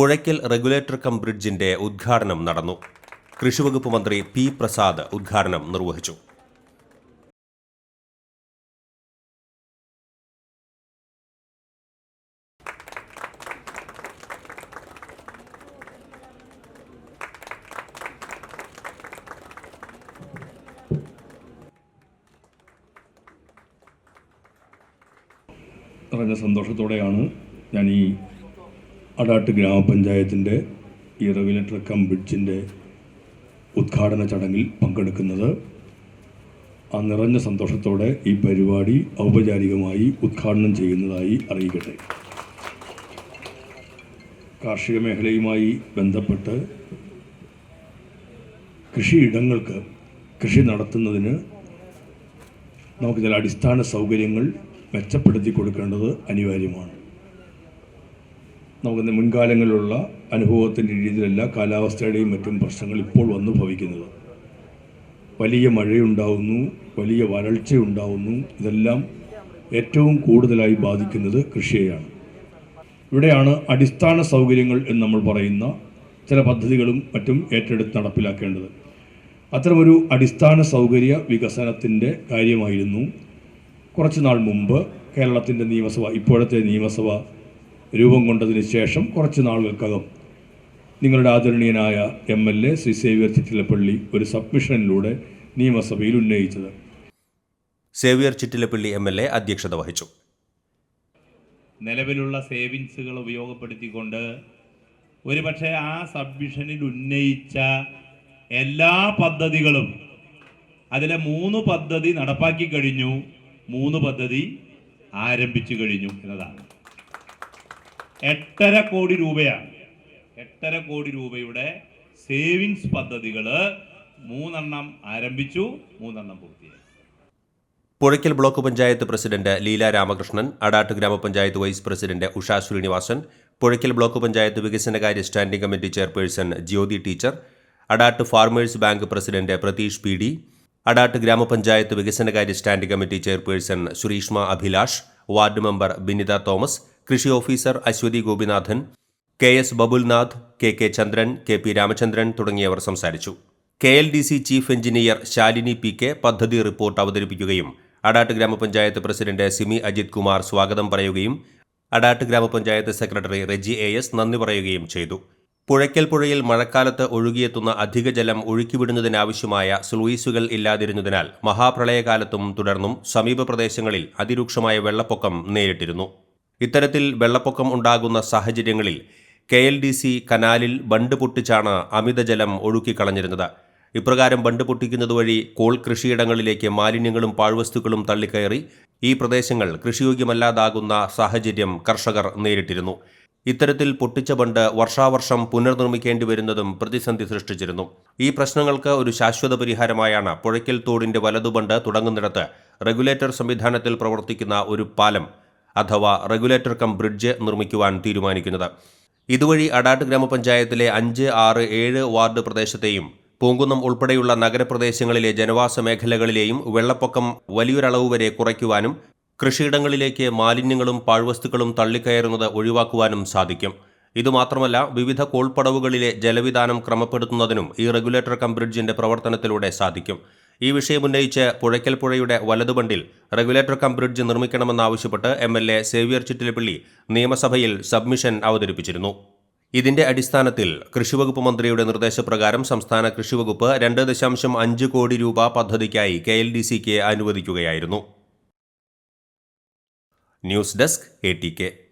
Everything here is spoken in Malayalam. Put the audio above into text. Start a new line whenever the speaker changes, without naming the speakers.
പുഴയ്ക്കൽ റെഗുലേറ്റർ കം ബ്രിഡ്ജിന്റെ ഉദ്ഘാടനം നടന്നു. കൃഷിവകുപ്പ് മന്ത്രി പി പ്രസാദ് ഉദ്ഘാടനം നിർവഹിച്ചു.
വളരെ സന്തോഷത്തോടെയാണ് ഞാൻ ഈ അടാട്ട് ഗ്രാമപഞ്ചായത്തിന്റെ ഈ റെഗുലേറ്റർ ബ്രിഡ്ജിന്റെ ഉദ്ഘാടന ചടങ്ങിൽ പങ്കെടുക്കുന്നത് ആ നിറഞ്ഞ സന്തോഷത്തോടെ ഈ പരിപാടി ഔപചാരികമായി ഉദ്ഘാടനം ചെയ്യുന്നതായി അറിയിക്കട്ടെ. കാർഷിക മേഖലയുമായി ബന്ധപ്പെട്ട് കൃഷിയിടങ്ങൾക്ക് കൃഷി നടത്തുന്നതിന് നമുക്ക് ചില അടിസ്ഥാന സൗകര്യങ്ങൾ മെച്ചപ്പെടുത്തി കൊടുക്കേണ്ടത് അനിവാര്യമാണ്. നമുക്ക് മുൻകാലങ്ങളിലുള്ള അനുഭവത്തിന്റെ രീതിയിലല്ല കാലാവസ്ഥയുടെയും മറ്റും പ്രശ്നങ്ങൾ ഇപ്പോൾ വന്നു ഭവിക്കുന്നത്. വലിയ മഴയുണ്ടാവുന്നു വലിയ വരൾച്ചയുണ്ടാവുന്നു ഇതെല്ലാം ഏറ്റവും കൂടുതലായി ബാധിക്കുന്നത് കൃഷിയെയാണ്. ഇവിടെയാണ് അടിസ്ഥാന സൗകര്യങ്ങൾ എന്ന് നമ്മൾ പറയുന്ന ചില പദ്ധതികളും മറ്റും ഏറ്റെടുത്ത് നടപ്പിലാക്കേണ്ടത്. അത്തരമൊരു അടിസ്ഥാന സൗകര്യ വികസനത്തിന്റെ കാര്യമായിരുന്നു കുറച്ച് നാൾ മുമ്പ് കേരളത്തിന്റെ നിയമസഭ ഇപ്പോഴത്തെ നിയമസഭ രൂപം കൊണ്ടതിന് ശേഷം കുറച്ച് നാളുകൾക്കകം നിങ്ങളുടെ ആദരണീയനായ M L A Shri Xavier Chittilappally ഒരു സബ്മിഷനിലൂടെ നിയമസഭയിൽ ഉന്നയിച്ചത്.
Xavier Chittilappally M L A അധ്യക്ഷത വഹിച്ചു.
നിലവിലുള്ള സേവിങ്സുകൾ ഉപയോഗപ്പെടുത്തിക്കൊണ്ട് ഒരുപക്ഷെ ആ സബ്മിഷനിൽ ഉന്നയിച്ച എല്ലാ പദ്ധതികളും അതിലെ മൂന്ന് പദ്ധതി നടപ്പാക്കി കഴിഞ്ഞു മൂന്ന് പദ്ധതി ആരംഭിച്ചു കഴിഞ്ഞു എന്നതാണ്. എട്ടര കോടി രൂപയാണ്. എട്ടര കോടി രൂപയുടെ സേവിങ്സ് പദ്ധതികൾ മൂന്നെണ്ണം ആരംഭിച്ചു മൂന്നെണ്ണം പൂർത്തിയായി.
Puzhakkal block panchayat president Leela Ramakrishnan Adat gramapanchayat vice president Usha Srinivasan Puzhakkal block panchayat വികസനകാര്യ standing committee chairperson Jyothi teacher Adat farmers bank president Pratheesh P D Adat gramapanchayat വികസനകാര്യ standing committee chairperson Sureeshma Abhilash ward member Binitha Thomas കൃഷി officer Aswathy Gopinathan K S Babulnath K K Chandran K P Ramachandran തുടങ്ങിയവർ സംസാരിച്ചു. K L D C chief engineer Shalini P K പദ്ധതി റിപ്പോർട്ട് അവതരിപ്പിക്കുകയും അടാട്ട് ഗ്രാമപഞ്ചായത്ത് പ്രസിഡന്റ് സിമി അജിത് കുമാർ സ്വാഗതം പറയുകയും അടാട്ട് ഗ്രാമപഞ്ചായത്ത് സെക്രട്ടറി റെജി എ എസ് നന്ദി പറയുകയും ചെയ്തു. പുഴയ്ക്കൽ പുഴയിൽ മഴക്കാലത്ത് ഒഴുകിയെത്തുന്ന അധിക ജലം ഒഴുക്കിവിടുന്നതിനാവശ്യമായ സ്ലൂയിസുകൾ ഇല്ലാതിരുന്നതിനാൽ മഹാപ്രളയകാലത്തും തുടർന്നും സമീപ പ്രദേശങ്ങളിൽ അതിരൂക്ഷമായ വെള്ളപ്പൊക്കം നേരിട്ടിരുന്നു. ഇത്തരത്തിൽ വെള്ളപ്പൊക്കം ഉണ്ടാകുന്ന സാഹചര്യങ്ങളിൽ കെ എൽ ഡി സി കനാലിൽ ബണ്ട് പൊട്ടിച്ചാണ് അമിതജലം ഒഴുക്കിക്കളഞ്ഞിരുന്നത്. ഇപ്രകാരം ബണ്ട് പൊട്ടിക്കുന്നത് വഴി കോൾ കൃഷിയിടങ്ങളിലേക്ക് മാലിന്യങ്ങളും പാഴ്വസ്തുക്കളും തള്ളിക്കയറി ഈ പ്രദേശങ്ങൾ കൃഷിയോഗ്യമല്ലാതാകുന്ന സാഹചര്യം കർഷകർ നേരിട്ടിരുന്നു. ഇത്തരത്തിൽ പൊട്ടിച്ച ബണ്ട് വർഷാവർഷം പുനർനിർമ്മിക്കേണ്ടി വരുന്നതും പ്രതിസന്ധി സൃഷ്ടിച്ചിരുന്നു. ഈ പ്രശ്നങ്ങൾക്ക് ഒരു ശാശ്വത പരിഹാരമായാണ് പുഴയ്ക്കൽ തോടിന്റെ വലതുബണ്ട് തുടങ്ങുന്നിടത്ത് റെഗുലേറ്റർ സംവിധാനത്തിൽ പ്രവർത്തിക്കുന്ന ഒരു പാലം അഥവാ റെഗുലേറ്റർ കം ബ്രിഡ്ജ് നിർമ്മിക്കുവാൻ തീരുമാനിക്കുന്നത്. ഇതുവഴി അടാട്ട് ഗ്രാമപഞ്ചായത്തിലെ അഞ്ച് ആറ് ഏഴ് വാർഡ് പ്രദേശത്തെയും പൂങ്കുന്നം ഉൾപ്പെടെയുള്ള നഗരപ്രദേശങ്ങളിലെ ജനവാസ മേഖലകളിലെയും വെള്ളപ്പൊക്കം വലിയൊരളവ് വരെ കുറയ്ക്കുവാനും കൃഷിയിടങ്ങളിലേക്ക് മാലിന്യങ്ങളും പാഴ്വസ്തുക്കളും തള്ളിക്കയറുന്നത് ഒഴിവാക്കുവാനും സാധിക്കും. ഇതുമാത്രമല്ല വിവിധ കോൾപ്പടവുകളിലെ ജലവിധാനം ക്രമപ്പെടുത്തുന്നതിനും ഈ റെഗുലേറ്റർ കം ബ്രിഡ്ജിന്റെ പ്രവർത്തനത്തിലൂടെ സാധിക്കും. ഈ വിഷയമുന്നയിച്ച് പുഴയ്ക്കൽ പുഴയുടെ വലതുബണ്ടിൽ regulator cum bridge നിർമ്മിക്കണമെന്നാവശ്യപ്പെട്ട് M L A Xavier Chittilappally നിയമസഭയിൽ സബ്മിഷൻ അവതരിപ്പിച്ചിരുന്നു. ഇതിന്റെ അടിസ്ഥാനത്തിൽ കൃഷിവകുപ്പ് മന്ത്രിയുടെ നിർദ്ദേശപ്രകാരം സംസ്ഥാന കൃഷിവകുപ്പ് രണ്ട് ദശാംശം അഞ്ച് കോടി രൂപ പദ്ധതിക്കായി കെ എൽ ഡി സിക്ക് അനുവദിക്കുകയായിരുന്നു. News desk A T K.